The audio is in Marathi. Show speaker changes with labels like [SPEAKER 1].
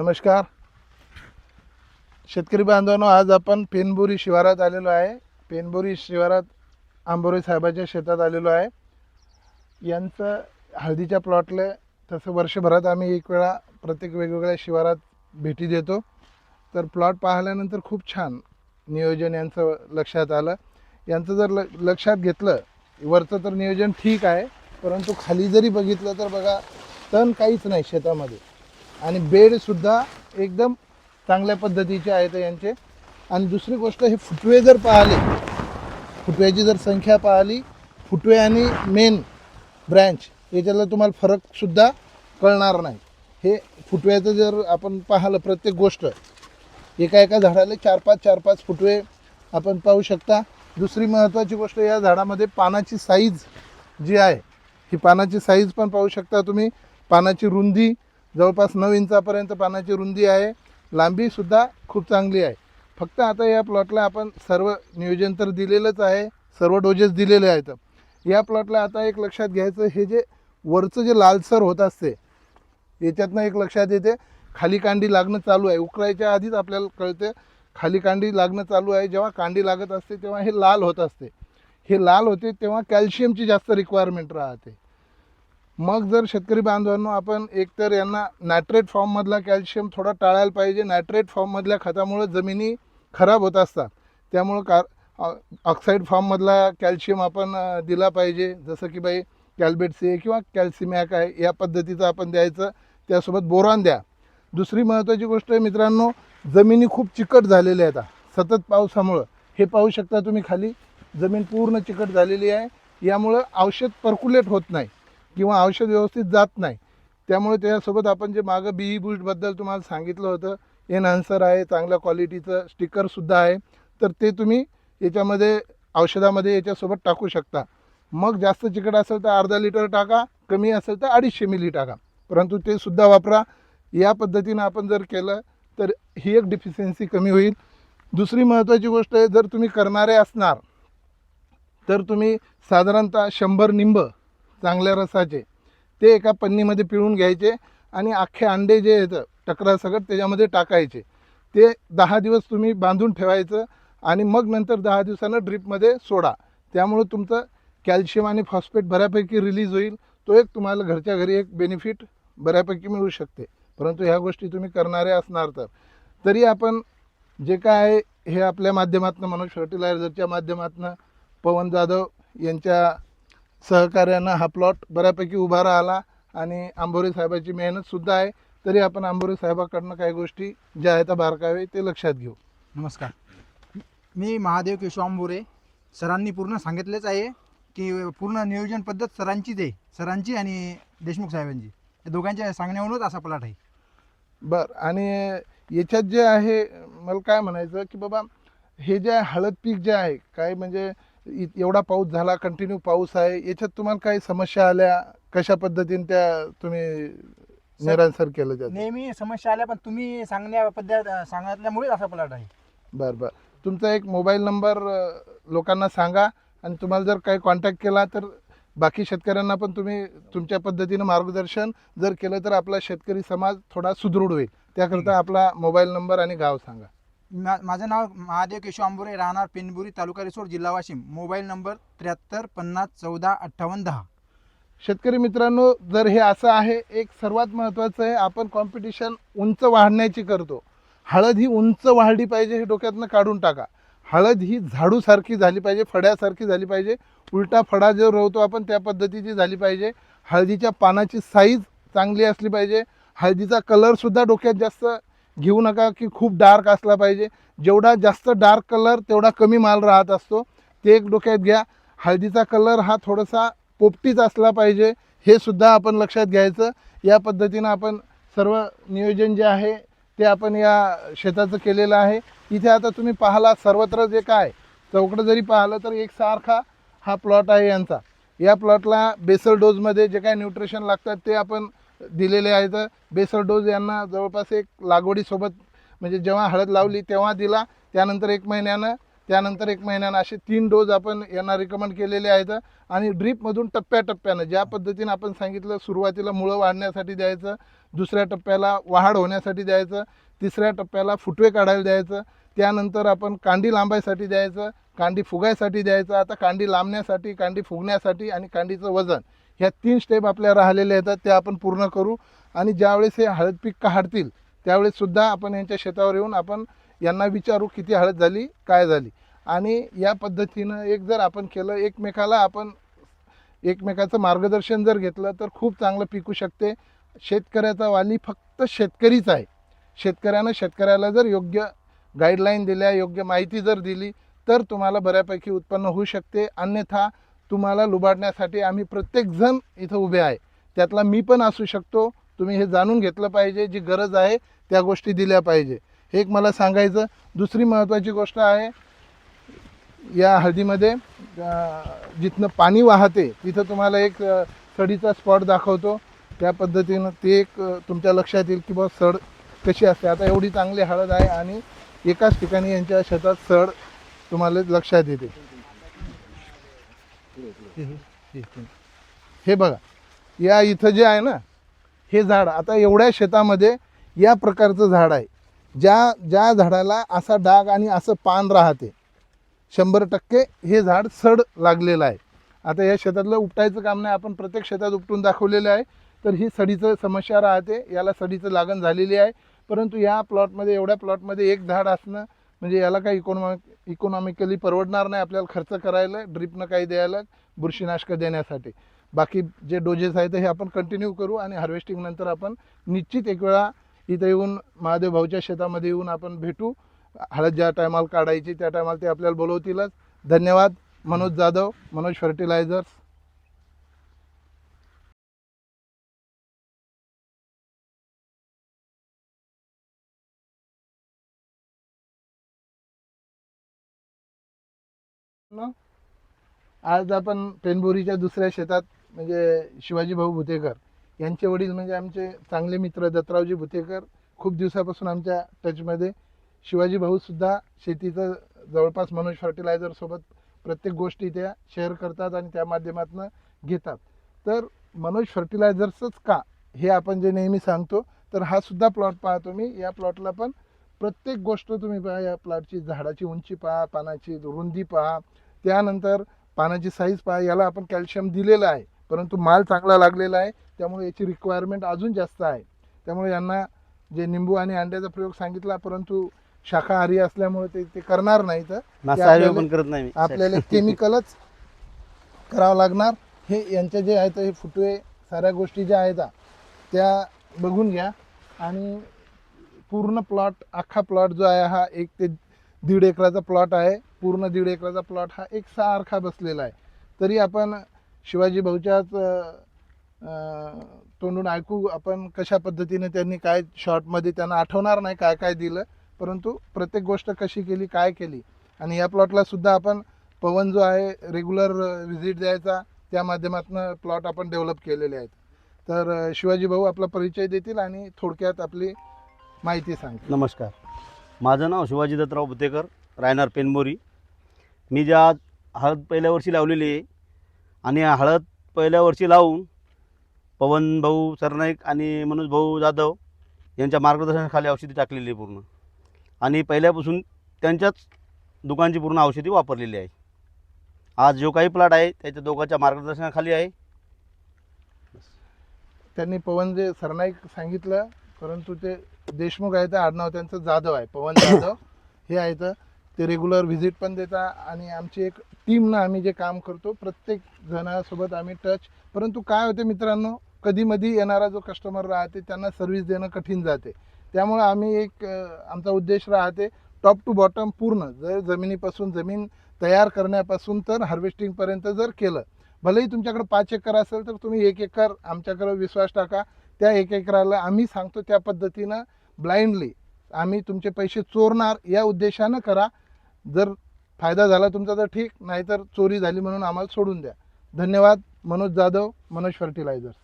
[SPEAKER 1] नमस्कार. शेतकरी बांधवांनो आज आपण पेनबोरी शिवारात आलेलो आहे. पेनबोरी शिवारात आंबोरी साहेबाच्या शेतात आलेलो आहे. यांचं हळदीच्या प्लॉटला तसं वर्षभरात आम्ही एक वेळा प्रत्येक वेगवेगळ्या शिवारात भेटी देतो. तर प्लॉट पाहिल्यानंतर खूप छान नियोजन यांचं लक्षात आलं. यांचं जर ल लक्षात घेतलं वरचं तर नियोजन ठीक आहे परंतु खाली जरी बघितलं तर बघा तण काहीच नाही शेतामध्ये. आणि बेडसुद्धा एकदम चांगल्या पद्धतीचे आहेत यांचे. आणि दुसरी गोष्ट हे फुटवे जर पाहिले फुटव्याची जर संख्या पाहिली फुटवे आणि मेन ब्रँच याच्यातला तुम्हाला फरकसुद्धा कळणार नाही. हे फुटव्याचं जर आपण पाहिलं प्रत्येक गोष्ट एका एका झाडाला चार पाच चार पाच फुटवे आपण पाहू शकता. दुसरी महत्त्वाची गोष्ट या झाडामध्ये पानाची साईज जी आहे ही पानाची साईज पण पाहू शकता तुम्ही. पानाची रुंदी जवळपास नऊ इंचापर्यंत पानाची रुंदी आहे. लांबीसुद्धा खूप चांगली आहे. फक्त आता या प्लॉटला आपण सर्व नियोजन तर दिलेलंच आहे. सर्व डोजेस दिलेले आहेत. या प्लॉटला आता एक लक्षात घ्यायचं हे जे वरचं जे लालसर होत असते याच्यातनं एक लक्षात येते खाली कांडी लागणं चालू आहे. उकरायच्या आधीच आपल्याला कळते खाली कांडी लागणं चालू आहे. जेव्हा कांडी लागत असते तेव्हा हे लाल होत असते. हे लाल होते तेव्हा कॅल्शियमची जास्त रिक्वायरमेंट राहते. मग जर शेतकरी बांधवांनो आपण एकतर यांना नायट्रेट फॉर्ममधला कॅल्शियम थोडा टाळायला पाहिजे. नायट्रेट फॉर्ममधल्या खतामुळे जमिनी खराब होत असतात. त्यामुळं कार ऑक्साईड फॉर्ममधला कॅल्शियम आपण दिला पाहिजे. जसं की बाई कॅल्बेट सी किंवा कॅल्सिमॅक आहे या पद्धतीचं आपण द्यायचं. त्यासोबत बोरॉन द्या. दुसरी महत्त्वाची गोष्ट आहे मित्रांनो जमिनी खूप चिकट झालेल्या आहेत. आता, सतत पावसामुळं. हे पाहू शकता तुम्ही खाली. जमीन पूर्ण चिकट झालेली आहे. यामुळं औषध पर्क्युलेट होत नाही. किंवा औषध व्यवस्थित जात नाही. त्यामुळे त्याच्यासोबत आपण जे मागं बी बूस्टबद्दल तुम्हाला सांगितलं होतं एनहान्सर आहे चांगल्या क्वालिटीचं स्टिकरसुद्धा आहे. तर ते तुम्ही याच्यामध्ये औषधामध्ये याच्यासोबत टाकू शकता. मग जास्त चिकट असेल तर अर्धा लिटर टाका कमी असेल तर अडीचशे मिली टाका. परंतु ते सुद्धा वापरा. या पद्धतीनं आपण जर केलं तर ही एक डिफिशियन्सी कमी होईल. दुसरी महत्त्वाची गोष्ट आहे जर तुम्ही करणारे असणार तर तुम्ही साधारणतः शंभर निंब चांगल्या रसाचे. ते एका पन्नीमध्ये पिळून घ्यायचे आणि अख्खे अंडे जे आहेत टकरासकट त्याच्यामध्ये टाकायचे. ते दहा दिवस तुम्ही बांधून ठेवायचं आणि मग नंतर दहा दिवसानं ड्रीपमध्ये सोडा. त्यामुळं तुमचं कॅल्शियम आणि फॉस्फेट बऱ्यापैकी रिलीज होईल. तो एक तुम्हाला घरच्या घरी एक बेनिफिट बऱ्यापैकी मिळू शकते. परंतु ह्या गोष्टी तुम्ही करणारे असणार तर. तरी आपण जे काय आहे हे आपल्या माध्यमातून मनोज फर्टिलायझरच्या माध्यमातून पवन जाधव यांच्या सहकार्यानं हा प्लॉट बऱ्यापैकी उभा राहिला आणि आंबोरे साहेबाची मेहनतसुद्धा आहे. तरी आपण आंबोरे साहेबाकडनं काही गोष्टी ज्या आहेत त्या बारकावे ते लक्षात घेऊ.
[SPEAKER 2] नमस्कार. मी महादेव केशव आंबोरे. सरांनी पूर्ण सांगितलेच आहे की पूर्ण नियोजन पद्धत सरांचीच आहे. सरांची आणि देशमुख साहेबांची. या दोघांच्या सांगण्यावरूनच असा प्लॉट आहे.
[SPEAKER 1] बर आणि याच्यात जे आहे मला काय म्हणायचं की बाबा हे जे हळद पीक जे आहे काय म्हणजे एवढा पाऊस झाला कंटिन्यू पाऊस आहे याच्यात तुम्हाला काही समस्या आल्या? कशा पद्धतीने त्या तुम्ही निरांसर केलं जातं?
[SPEAKER 2] नेहमी समस्या आल्या पण तुम्ही सांगण्या पद्धत सांगितल्यामुळेच असा प्लॉट आहे.
[SPEAKER 1] बरं बरं. तुमचा एक मोबाईल नंबर लोकांना सांगा आणि तुम्हाला जर काही कॉन्टॅक्ट केला तर बाकी शेतकऱ्यांना पण तुम्ही तुमच्या पद्धतीनं मार्गदर्शन जर केलं तर आपला शेतकरी समाज थोडा सुदृढ होईल. त्याकरता आपला मोबाईल नंबर आणि गाव सांगा.
[SPEAKER 2] मा माझं नाव महादेव केशव आंबोरे राहणार पेनबुरी तालुका रिसोड जिल्हा वाशिम. मोबाईल नंबर त्र्याहत्तर पन्नास चौदा अठ्ठावन्न दहा.
[SPEAKER 1] शेतकरी मित्रांनो जर हे असं आहे एक सर्वात महत्त्वाचं आहे आपण कॉम्पिटिशन उंच वाढण्याची करतो. हळद ही उंच वाढली पाहिजे हे डोक्यातनं काढून टाका. हळद ही झाडूसारखी झाली पाहिजे फड्यासारखी झाली पाहिजे. उलटा फडा जो रोवतो आपण त्या पद्धतीची झाली पाहिजे. हळदीच्या पानाची साईज चांगली असली पाहिजे. हळदीचा कलरसुद्धा डोक्यात जास्त घेऊ नका की खूप डार्क असला पाहिजे. जेवढा जास्त डार्क कलर तेवढा कमी माल राहत असतो. ते एक डोक्यात घ्या. हळदीचा कलर हा थोडासा पोपटीच असला पाहिजे हे सुद्धा आपण लक्षात घ्यायचं. या पद्धतीनं आपण सर्व नियोजन जे आहे ते आपण या शेताचं केलेलं आहे. इथे आता तुम्ही पाहला सर्वत्र जे काय चौकडं जरी पाहिलं तर एकसारखा हा प्लॉट आहे यांचा. या प्लॉटला बेसल डोजमध्ये जे काय न्यूट्रिशन लागतात ते आपण दिलेले आहेत. बेसल डोज यांना जवळपास एक लागवडीसोबत म्हणजे जेव्हा हळद लावली तेव्हा दिला. त्यानंतर एक महिन्यानं त्यानंतर एक महिन्यानं असे तीन डोज आपण यांना रिकमेंड केलेले आहेत. आणि ड्रीपमधून टप्प्याटप्प्यानं ज्या पद्धतीनं आपण सांगितलं सुरुवातीला मुळं वाढण्यासाठी द्यायचं दुसऱ्या टप्प्याला वाढ होण्यासाठी द्यायचं तिसऱ्या टप्प्याला फुटवे काढायला द्यायचं त्यानंतर आपण कांडी लांबायसाठी द्यायचं कांडी फुगायसाठी द्यायचं. आता कांडी लांबण्यासाठी कांडी फुगण्यासाठी आणि कांडीचं वजन. ह्या तीन स्टेप आपल्या राहिलेल्या येतात त्या आपण पूर्ण करू. आणि ज्यावेळेस हे हळद पीक काढतील त्यावेळेससुद्धा आपण यांच्या शेतावर येऊन आपण यांना विचारू किती हळद झाली काय झाली. आणि या पद्धतीनं एक जर आपण केलं एकमेकाला आपण एकमेकाचं मार्गदर्शन जर घेतलं तर खूप चांगलं पिकू शकते. शेतकऱ्याचा वाली फक्त शेतकरीच आहे. शेतकऱ्यानं शेतकऱ्याला जर योग्य गाईडलाईन दिल्या योग्य माहिती जर दिली तर तुम्हाला बऱ्यापैकी उत्पन्न होऊ शकते. अन्यथा तुम्हाला लुबाडण्यासाठी आम्ही प्रत्येकजण इथं उभे आहे. त्यातला मी पण असू शकतो. तुम्ही हे जाणून घेतलं पाहिजे. जी गरज आहे त्या गोष्टी दिल्या पाहिजे. हे एक मला सांगायचं. दुसरी महत्त्वाची गोष्ट आहे या हळदीमध्ये जिथनं पाणी वाहते तिथं तुम्हाला एक सडीचा स्पॉट दाखवतो. त्या पद्धतीनं ते एक तुमच्या लक्षात येईल की बा सड कशी असते. आता एवढी चांगली हळद आहे आणि एकाच ठिकाणी यांच्या शेतात सड तुम्हाला लक्षात येते. हे बघा या इथं जे आहे ना हे झाड आता एवढ्या शेतामध्ये या प्रकारचं झाड आहे. ज्या ज्या झाडाला असा डाग आणि असं पान राहते शंभर टक्के हे झाड सड लागलेलं आहे. आता या शेतातलं उपटायचं काम नाही आपण प्रत्येक शेतात उपटून दाखवलेलं आहे. तर ही सडीचं समस्या राहते याला सडीचं लागण झालेली आहे. परंतु या प्लॉटमध्ये एवढ्या प्लॉटमध्ये एक झाड असणं म्हणजे याला काही इकॉनॉमिक इकॉनॉमिकली परवडणार नाही आपल्याला खर्च करायला ड्रिपनं काही द्यायला बुरशीनाशकं देण्यासाठी. बाकी जे डोजेस आहेत हे आपण कंटिन्यू करू आणि हार्वेस्टिंग नंतर आपण निश्चित एक वेळा इथं येऊन महादेव भाऊच्या शेतामध्ये येऊन आपण भेटू. हळद ज्या टायमाला काढायची त्या टायमाला ते आपल्याला बोलवतीलच. धन्यवाद. मनोज जाधव मनोज फर्टिलायझर्स आज आपण पेनबोरीच्या दुसऱ्या शेतात म्हणजे शिवाजी भाऊ भुतेकर यांचे वडील म्हणजे आमचे चांगले मित्र दत्तरावजी भुतेकर खूप दिवसापासून आमच्या टचमध्ये. शिवाजी भाऊ सुद्धा शेतीचं जवळपास मनोज फर्टिलायझर सोबत प्रत्येक गोष्टी त्या शेअर करतात आणि त्या माध्यमातून घेतात. तर मनोज फर्टिलायझर्सच का? हे आपण जे नेहमी सांगतो तर हा सुद्धा प्लॉट पाहतो मी. या प्लॉटला पण प्रत्येक गोष्ट तुम्ही पहा या प्लॉटची झाडाची उंची पहा पानाची रुंदी पहा. त्यानंतर पानाची साईज पहा याला आपण कॅल्शियम दिलेलं आहे. परंतु माल चांगला लागलेला आहे त्यामुळे याची रिक्वायरमेंट अजून जास्त आहे. त्यामुळे यांना जे निंबू आणि अंड्याचा प्रयोग सांगितला परंतु शाकाहारी असल्यामुळे ते ते करणार नाही तर आपल्याला केमिकलच करावं लागणार. हे यांचे जे आहेत हे फुटवे साऱ्या गोष्टी ज्या आहेत त्या बघून घ्या. आणि पूर्ण प्लॉट अख्खा प्लॉट जो आहे हा एक ते दीड एकराचा प्लॉट आहे. पूर्ण दीड एकराचा प्लॉट हा एक सारखा बसलेला आहे. तरी आपण शिवाजी भाऊच्याच तोंडून ऐकू आपण कशा पद्धतीने त्यांनी काय शॉर्टमध्ये त्यांना आठवणार नाही काय काय दिलं परंतु प्रत्येक गोष्ट कशी केली काय केली. आणि या प्लॉटला सुद्धा आपण पवन जो आहे रेग्युलर व्हिजिट द्यायचा त्या माध्यमातून प्लॉट आपण डेव्हलप केलेले आहेत. तर शिवाजी भाऊ आपला परिचय देतील आणि थोडक्यात आपली माहिती सांगतील
[SPEAKER 3] नमस्कार. माझं नाव शिवाजी दत्तराव बुतेकर रायनार पेनबोरी. मी ज्या हळद पहिल्या वर्षी लावलेली आहे आणि हळद पहिल्या वर्षी लावून पवन भाऊ सरनाईक आणि मनोज भाऊ जाधव यांच्या मार्गदर्शनाखाली औषधी टाकलेली आहे पूर्ण. आणि पहिल्यापासून त्यांच्याच दुकानची पूर्ण औषधी वापरलेली आहे. आज जो काही प्लॉट आहे त्याच्या दोघांच्या मार्गदर्शनाखाली आहे.
[SPEAKER 1] त्यांनी पवन जे सरनाईक सांगितलं परंतु ते देशमुख आहे तर आडनाव त्यांचं जाधव आहे. पवन जाधव हे आहेत. ते रेग्युलर व्हिजिट पण देतात आणि आमची एक टीमनं आम्ही जे काम करतो प्रत्येक जणासोबत आम्ही टच परंतु काय होते मित्रांनो कधी मधी येणारा जो कस्टमर राहते त्यांना सर्व्हिस देणं कठीण जाते. त्यामुळे आम्ही एक आमचा उद्देश राहते टॉप टू बॉटम पूर्ण. जर जमिनीपासून जमीन तयार करण्यापासून तर हार्वेस्टिंगपर्यंत जर केलं. भलेही तुमच्याकडे पाच एकर असेल तर तुम्ही एक एकर आमच्याकडे विश्वास टाका. त्या एक एकराला आम्ही सांगतो त्या पद्धतीनं ब्लाइंडली आम्ही तुमचे पैसे चोरणार या उद्देशानं करा. जर फायदा झाला तुमचा तर ठीक नाहीतर चोरी झाली म्हणून आम्हाला सोडून द्या. धन्यवाद मनोज जाधव मनोज फर्टिलायझर्स